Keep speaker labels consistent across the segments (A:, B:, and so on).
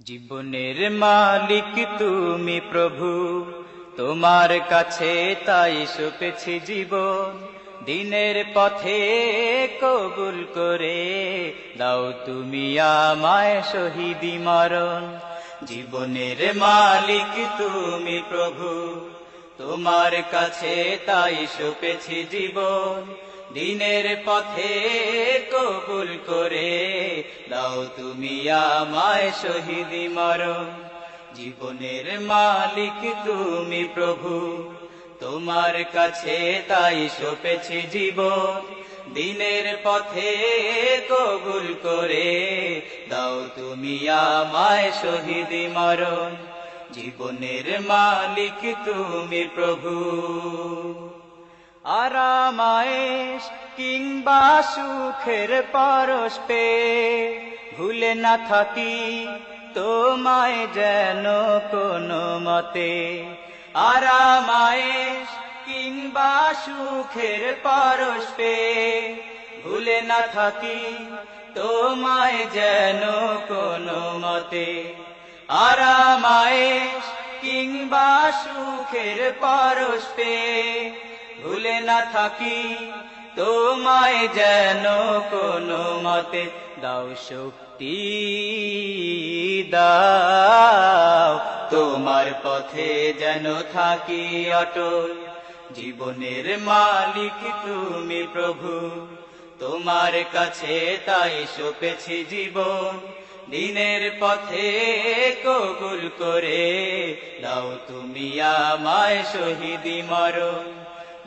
A: জীবনের মালিক তুমি প্রভু। তোমার কাছে তাই সুপেছি জীবন। দিনের পথে কবুল করে দাও তুমি আমায় শহীদি মরণ। জীবনের মালিক তুমি প্রভু, তোমার কাছে তাই সুপেছি জীবন। দিনের পথে কবুল করে দাও তুমি আমায় শহীদি মরণ। জীবনের মালিক তুমি প্রভু। তোমার কাছে তাই সপেছি জীবন। দিনের পথে কবুল করে দাও তুমি আমায় শহীদি মরণ। জীবনের মালিক তুমি প্রভু। আরামায়েশ কিংবা সুখের পরশ পে, ভুলে না থাকি তোমায় যেন কোনো মতে আরামায়েশ কিংবা সুখের পরশ পে ভুলে না থাকি তোমায় যেন কোনো মতে আরামায়েশ কিংবা সুখের পরশ পে ভুলে না থাকি তোমায় যেন কোনো মতে দাও শক্তি দাও। তোমার পথে যেন থাকি অটল, জীবনের মালিক তুমি প্রভু। তোমার কাছে তাই সপেছি জীবন, দিনের পথে কবুল করে দাও তুমি আমায় শহীদি মরণ।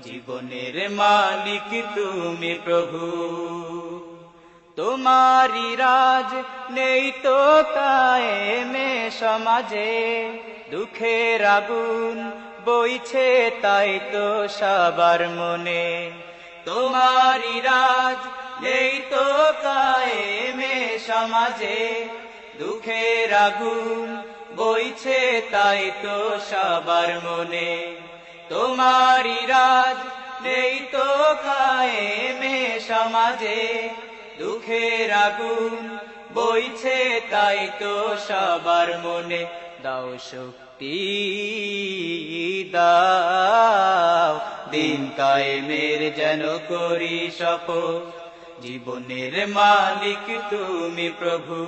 A: জীবনের মালিক তুমি প্রভু। তোমারি রাজ নেই তো কায়েমে সমাজে। দুঃখের আগুন বইছে তাই তো সবার মনে। তোমারি রাজ নেই তো কায়েমে সমাজে। দুঃখের আগুন বইছে তাই তো সবার মনে। তোমারি রাজ নেই তো কায়েমে সমাজে, দুঃখের আগুন বইছে তাই তো সবার মনে। দাও শক্তি, দাও দিন কায়েমের যেন করি শপথ। জীবনের মালিক তুমি প্রভু,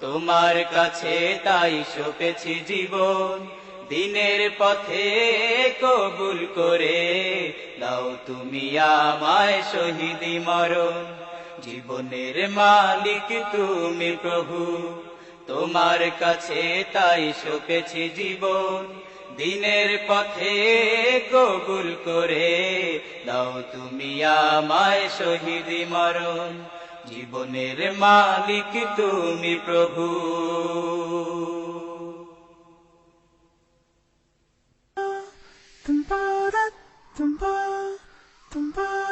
A: তোমার কাছে তাই সপেছি জীবন। দিনের পথে কবুল করে দাও তুমি আমায় শহীদি মরণ। জীবনের মালিক তুমি প্রভু, তোমার কাছে তাই শোকেছি জীবন। দিনের পথে কবুল করে দাও তুমি আমায় শহীদি মরণ। জীবনের মালিক তুমি প্রভু।